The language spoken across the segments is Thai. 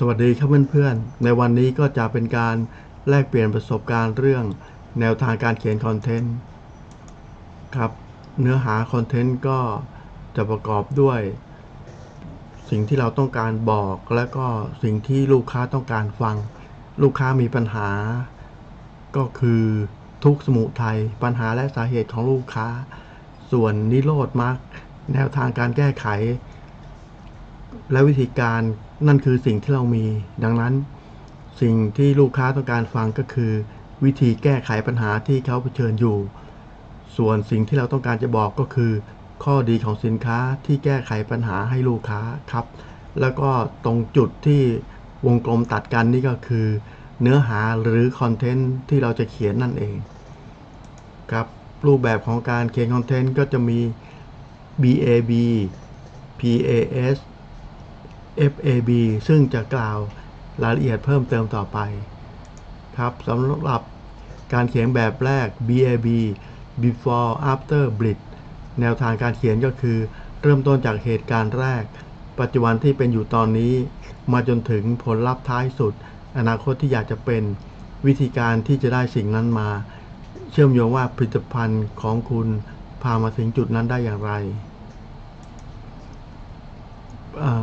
สวัสดีครับเพื่อนๆ ในวันนี้ก็จะเป็นการแลกเปลี่ยนประสบการณ์เรื่องแนวทางการเขียนคอนเทนต์ครับ เนื้อหาคอนเทนต์ก็จะประกอบด้วย สิ่งที่เราต้องการบอกและก็สิ่งที่ลูกค้าต้องการฟัง ลูกค้ามีปัญหา ก็คือทุกสมุทัยปัญหาและสาเหตุของลูกค้า ส่วนนิโรธมรรคแนวทางการแก้ไข และวิธีการ นั่นคือสิ่งที่เรามี ดังนั้น สิ่งที่ลูกค้าต้องการฟังก็คือ วิธีแก้ไขปัญหาที่เขาเผชิญอยู่ ส่วนสิ่งที่เราต้องการจะบอกก็คือ ข้อดีของสินค้าที่แก้ไขปัญหาให้ลูกค้าครับ แล้วก็ตรงจุดที่วงกลมตัดกันนี่ก็คือ เนื้อหาหรือคอนเทนต์ที่เราจะเขียนนั่นเองครับรูปแบบของการเขียนคอนเทนต์ก็จะมี BAB PAS FAB ซึ่งจะกล่าวรายละเอียดเพิ่มเติมต่อไป ครับสำหรับการเขียนแบบแรก BAB Before After Blitz แนวทางการเขียนก็คือ เริ่มต้นจากเหตุการณ์แรก ปัจจุบันที่เป็นอยู่ตอนนี้ มาจนถึงผลลัพธ์ท้ายสุด อนาคตที่อยากจะเป็นวิธีการที่จะได้สิ่งนั้นมา เชื่อมโยงว่าผลิตภัณฑ์ของคุณพามาถึงจุดนั้นได้อย่างไร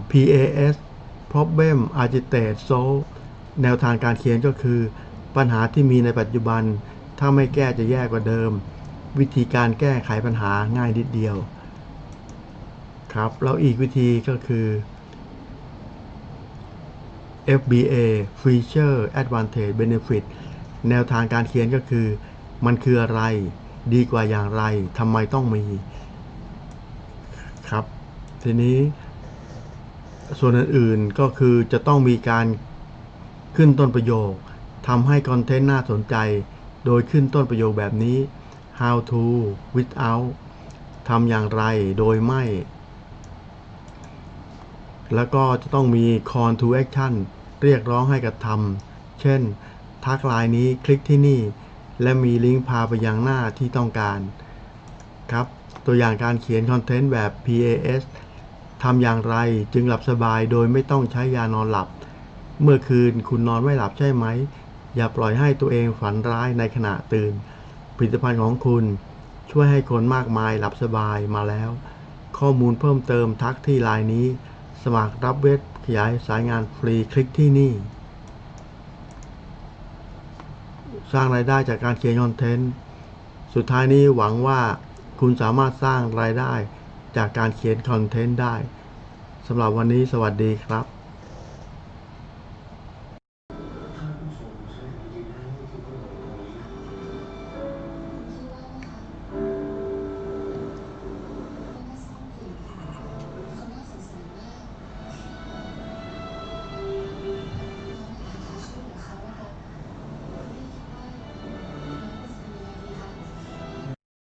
PAS Problem Agitate Solve แนวทางการเขียนก็คือ ปัญหาที่มีในปัจจุบัน ถ้าไม่แก้จะแย่กว่าเดิม วิธีการแก้ไขปัญหาง่ายนิดเดียว ครับ แล้วอีกวิธีก็คือ FBA Feature Advantage Benefit แนวทางการเขียนก็คือ มันคืออะไร ดีกว่าอย่างไรทำไมต้องมี ครับ ทีนี้ ส่วนอื่นๆก็คือจะต้องมีการขึ้นต้นประโยคทำให้คอนเทนต์น่าสนใจ โดยขึ้นต้นประโยคแบบนี้ how to without ทำอย่างไรโดยไม่ แล้วก็จะต้องมี call to action เรียกร้องให้กระทำเช่น ทักไลน์นี้คลิกที่นี่ และมีลิงก์พาไปยังหน้าที่ต้องการ ครับ ตัวอย่างการเขียนคอนเทนต์แบบ PAS ทำอย่างไรจึงหลับสบายโดยไม่ต้องใช้ยานอนหลับ เมื่อคืนคุณนอนไม่หลับใช่ไหม อย่าปล่อยให้ตัวเองฝันร้ายในขณะตื่น ผลิตภัณฑ์ของคุณ ช่วยให้คนมากมายหลับสบายมาแล้ว ข้อมูลเพิ่มเติมทักที่ไลน์นี้ สมัครรับเว็บขยายสายงานฟรีคลิกที่นี่ สร้างรายได้จากการเขียนคอนเทนต์ สุดท้ายนี้หวังว่าคุณสามารถสร้างรายได้ จากการเขียนคอนเทนต์ได้สำหรับวันนี้สวัสดีครับ